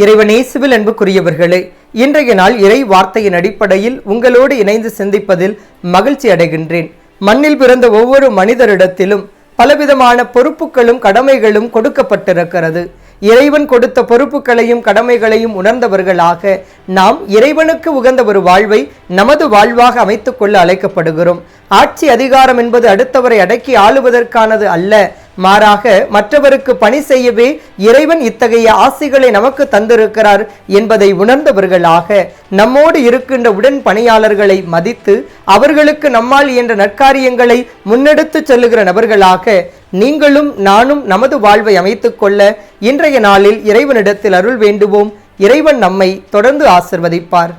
இறைவனேசுவில் அன்புக்குரியவர்களே இன்றைய நாள் இறை வார்த்தையின் அடிப்படையில் உங்களோடு இணைந்து சிந்திப்பதில் மகிழ்ச்சி அடைகின்றேன். மண்ணில் பிறந்த ஒவ்வொரு மனிதரிடத்திலும் பலவிதமான பொறுப்புகளும் கடமைகளும் கொடுக்கப்பட்டிருக்கிறது. இறைவன் கொடுத்த பொறுப்புகளையும் கடமைகளையும் உணர்ந்தவர்களாக நாம் இறைவனுக்கு உகந்த ஒரு வாழ்வை நமது வாழ்வாக அமைத்துக்கொள்ள அழைக்கப்படுகிறோம். ஆட்சி அதிகாரம் என்பது அடுத்தவரை அடக்கி ஆளுவதற்கானது அல்ல மாறாக மற்றவருக்கு பணி செய்யவே இறைவன் இத்தகைய ஆசிகளை நமக்கு தந்திருக்கிறார் என்பதை உணர்ந்தவர்களாக நம்மோடு இருக்கின்ற உடன் பணியாளர்களை மதித்து அவர்களுக்கு நம்மால் என்ற நற்காரியங்களை முன்னெடுத்து செல்லுகிற நபர்களாக நீங்களும் நானும் நமது வாழ்வை அமைத்துக்கொள்ள இன்றைய நாளில் இறைவனிடத்தில் அருள் வேண்டுவோம். இறைவன் நம்மை தொடர்ந்து ஆசிர்வதிப்பார்.